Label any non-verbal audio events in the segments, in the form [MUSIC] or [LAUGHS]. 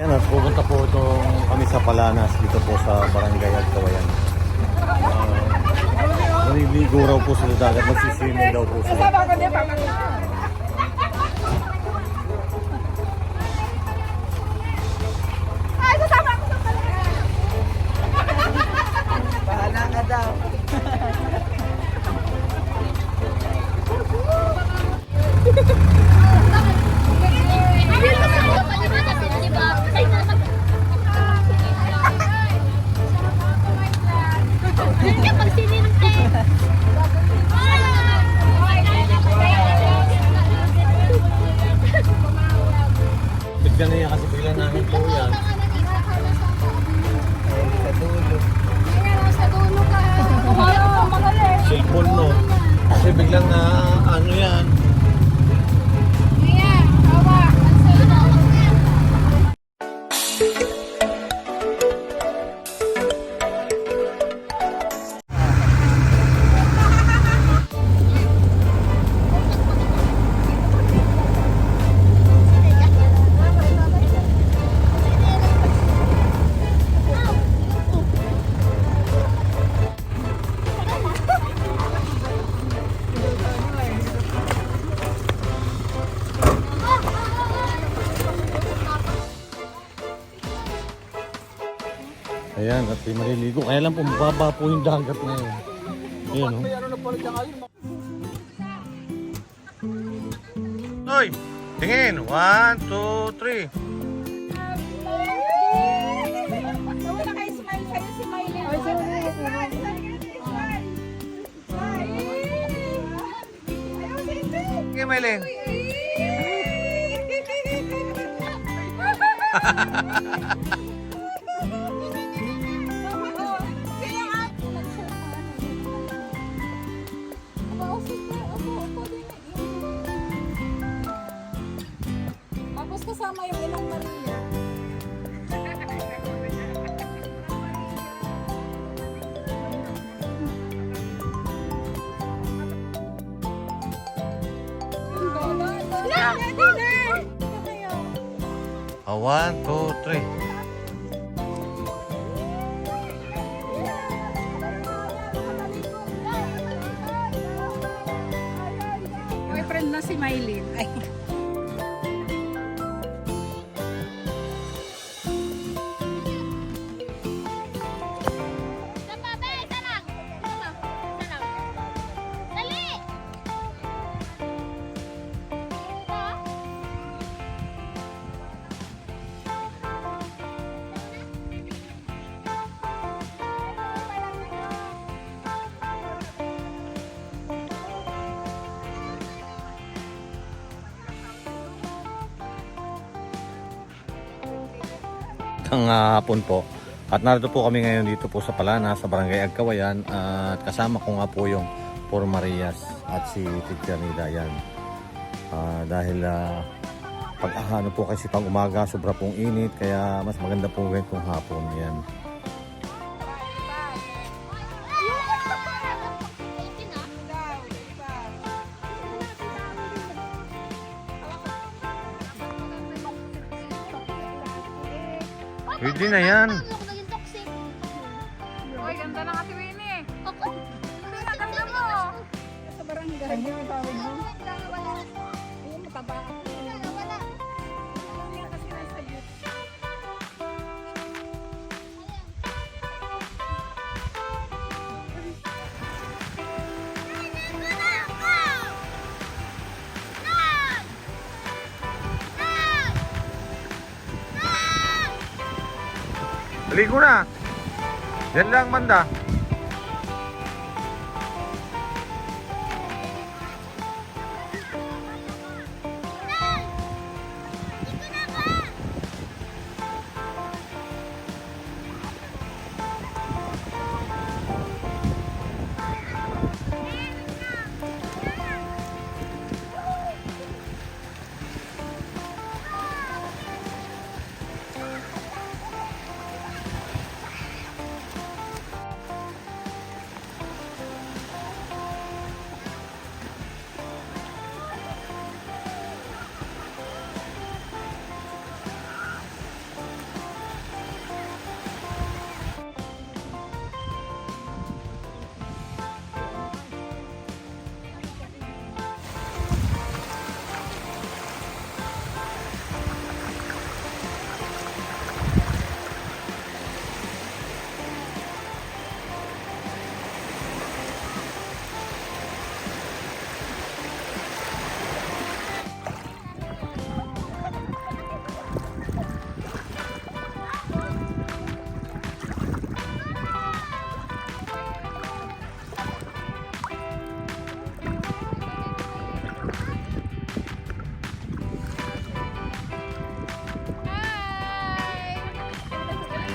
Yan at pupunta po itong kami sa Palanas dito po sa Barangay Agkawayan. Uh, Naliligo raw po sa dagat, magsiswimming daw po sila. Biglang na May maliligo. Kaya lang po, mababa po yung dagat ngayon. Ayan, oh. Hoy! Tingin! One, two, three. Nawala kayo smile Ah, one, two, three. Boyfriend na si Maylin. Ay. Ang ah, hapon po. At narito po kami ngayon dito po sa Palana, sa Barangay Agkawayan. at kasama ko nga po yung Por Marias at si Teacher Nida yan. Ah, dahil ah, pag ano po kasi pag umaga sobra pong init kaya mas maganda po kung hapon yan. Na yan. Ligo na. Yan lang banda.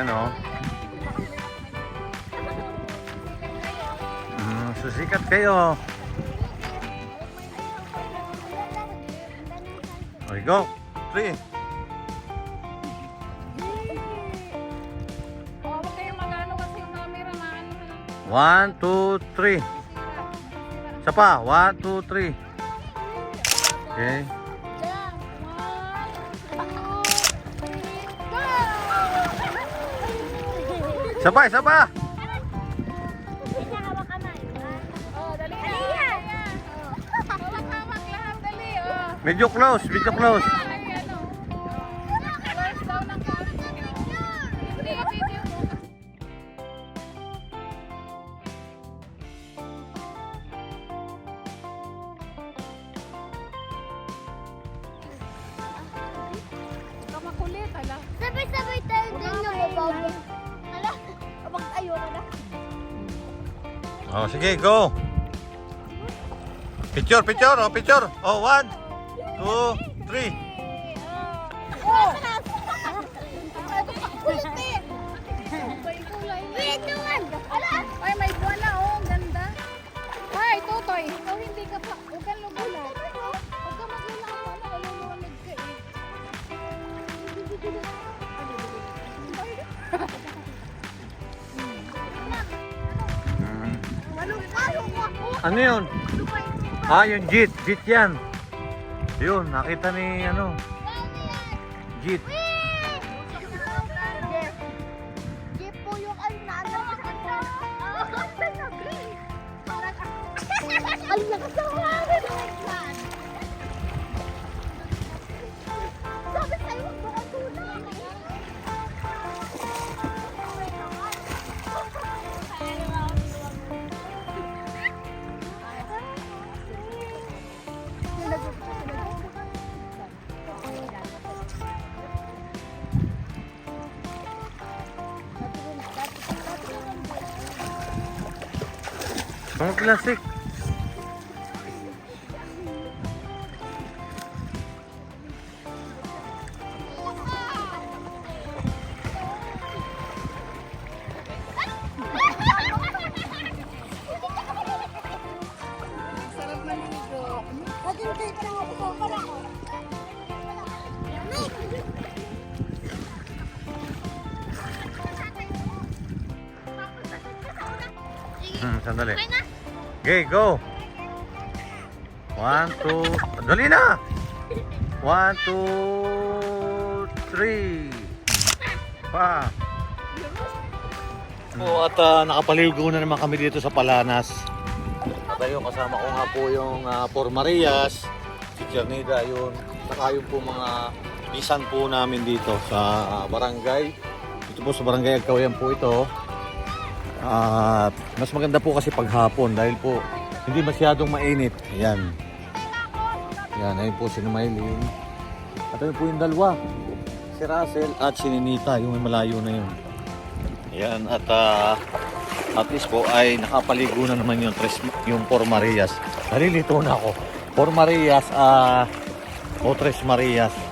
Yan o. Mm, susikat kayo. Okay, go. Three. One, two, three. Isa pa. One, two, three. Okay. Hindi, video mo. Ikaw makulit, ala. Sabay-sabay tayo din yung babaw. Oh, sige, go. Picture, picture, oh, picture. Oh, one, two, three. Ano yun? Ah, yung jeep. Jeep yan. Yun, nakita ni ano. Jeep. Jeff. Jeff Mga Okay, go. One, two, dali na. One, two, three. Pa. Po at uh, nakapaligo na naman kami dito sa Palanas. Tayo kasama ko nga po yung uh, Por Marias, si Chernida yun. Saka yung po mga isan po namin dito sa ah, barangay. Dito po sa barangay Agkawayan po ito. At mas maganda po kasi paghapon dahil po hindi masyadong mainit. Ayan. Ayan, ayun po si Maylin. At ayun po yung dalawa. Si Russell at si Ninita, yung malayo na yun. Ayan, at ah, at least po ay nakapaligo na naman yung, tres, yung Por Marias. Nalilito na ako. Por Marias ah, o Tres Marias.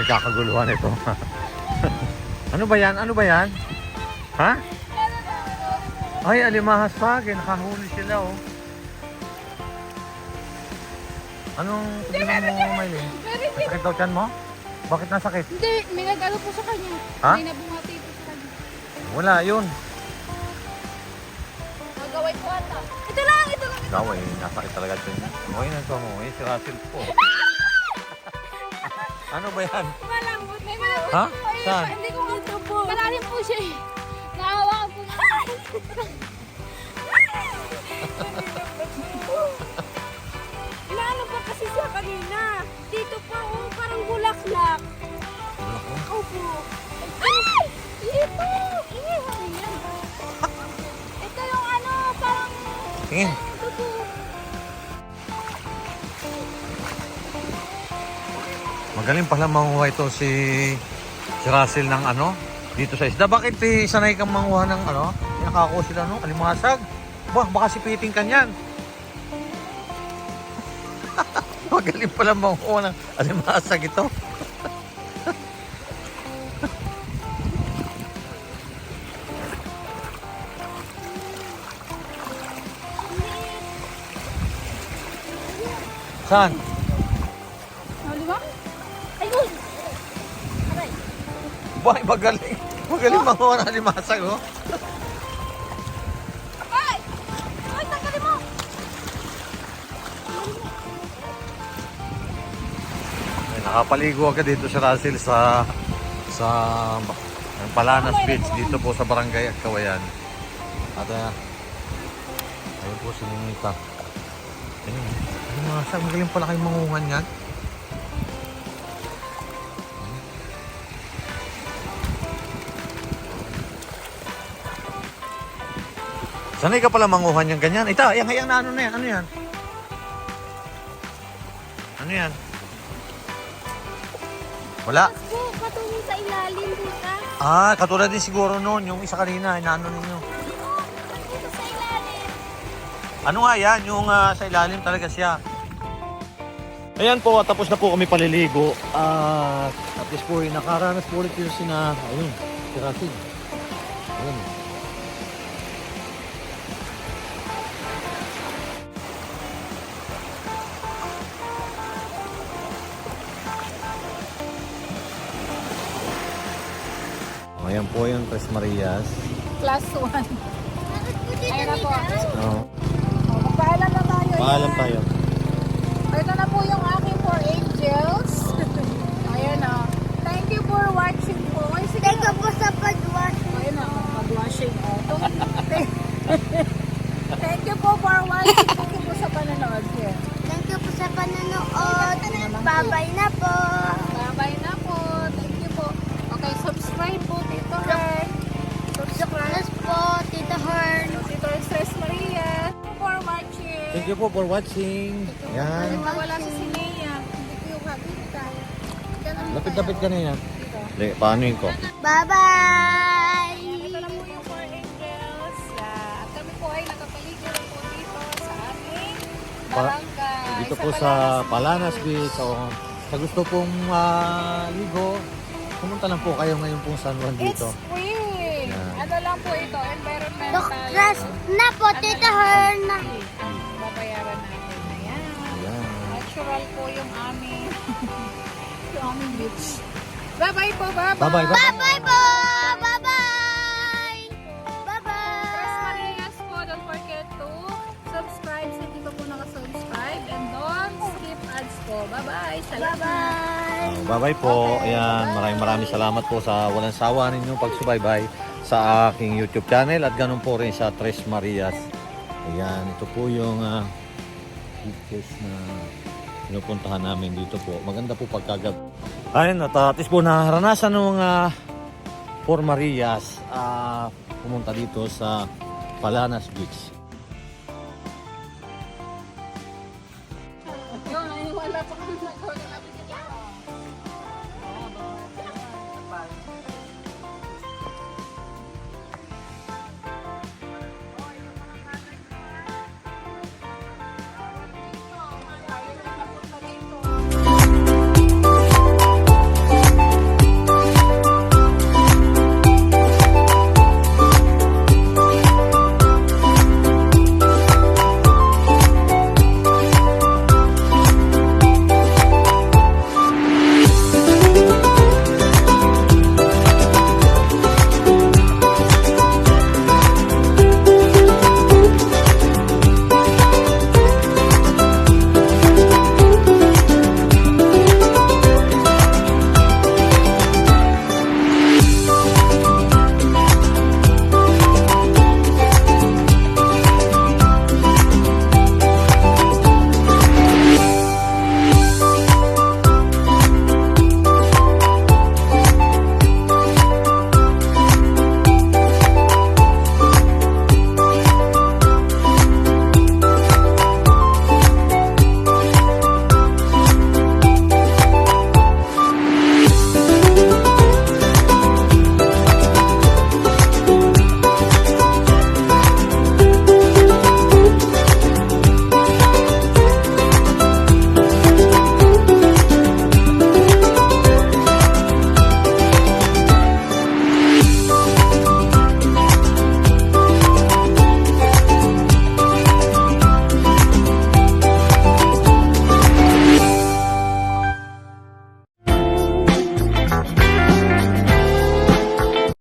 Hmm. May kakaguluhan ito. [LAUGHS] ano ba yan? Ano ba yan? Ha? Ay, alimahas pa. Nakahuli sila, oh. Anong problema mo, Maylin? Sakit daw tiyan mo? Bakit nasakit? Hindi, may nag-ano po sa kanya. Ha? May nabungati po sa kanya. Wala, yun. Magaway ko ata. Ito lang, ito lang. Gaway, nasakit talaga tiyan. Okay na ito mo. Eh, si Russell po. [LAUGHS] ano ba yan? Malambot. May malambot. Ha? Ay, Saan? Hindi ko nga po. Malalim po siya eh. Naawa po na. Inaano pa kasi siya kanina. Dito pa, oh, parang bulaklak. Opo. Ay! Ito! Ito yung ano, parang Tingin. Magaling pala manguha ito si si Russell ng ano dito sa isda. Bakit eh, sanay kang manguha ng ano? Nakako sila no? Alimasag. Bah, baka sipiting ka niyan. [LAUGHS] Magaling pala manguha ng alimasag ito. [LAUGHS] Saan? Boy, magaling. Magaling manguha ng alimasag, oh. Ay! Ay, tanggalin mo! Ay, nakapaligo agad dito si Russell sa sa ang Palanas Beach dito po sa Barangay Agkawayan. At uh, ayun po si Ninita. Ayun, ayun mga sa magaling pala kayong mangungan yan. Sanay ka pala manguhan yung ganyan. Ito, yan, yan, ano na yan? Ano yan? Ano yan? Wala. Po, patungo sa ilalim dito. Ah, katulad din siguro noon, yung isa kanina, inaano ninyo. Dito sa ilalim. Ano nga yan, yung ah, sa ilalim talaga siya. Ayan po, tapos na po kami paliligo. At at least po, eh, nakaranas po ulit yung sina, ayun, si Rasid. Tres Marias. Plus one. Bakit ko dito Ayun na po. Oh, Oh, magpaalam na tayo. paalam yan. tayo. Ito na po yung aking four angels. [LAUGHS] Ayan na. Thank you for watching po. Ay, sige. Teka po sa pag-wash. Ayun na, mag-washing. Oh. [LAUGHS] Thank you po for watching. Thank you po sa panonood. Thank you po sa panonood. Bye-bye na po. Thank you po for watching. Yan. Nawala si Sinea. Hindi ko yung po Lapit-lapit ka na yan. Hindi, paano yun ko? Bye-bye. Ito na po yung four angels. Yeah. At kami po ay nakapaligo na po dito sa aming Pa- barangay. Dito po sa Palanas Beach. Sa gusto pong ah, ligo, pumunta lang po kayo ngayon pong San Juan It's dito. free. Yeah. Ano lang po ito, environmental. Dokras na po, Tita Hearn. Natural po yung aming [LAUGHS] yung aming beach. Bye-bye po, bye-bye. Bye-bye. Bye. Bye-bye po. Bye-bye. Bye-bye. Marias po, don't forget to subscribe sa hindi pa po nakasubscribe and don't skip ads po. Bye-bye. Salamat. Bye-bye. Bye-bye po. Ayan, maraming maraming salamat po sa walang sawa ninyong pagsubaybay sa aking YouTube channel at ganun po rin sa Tres Marias. Ayan, ito po yung uh, na pinupuntahan namin dito po. Maganda po pagkagab. Ayun, at uh, at least po naranasan ng mga Four Marias ah, pumunta dito sa Palanas Beach.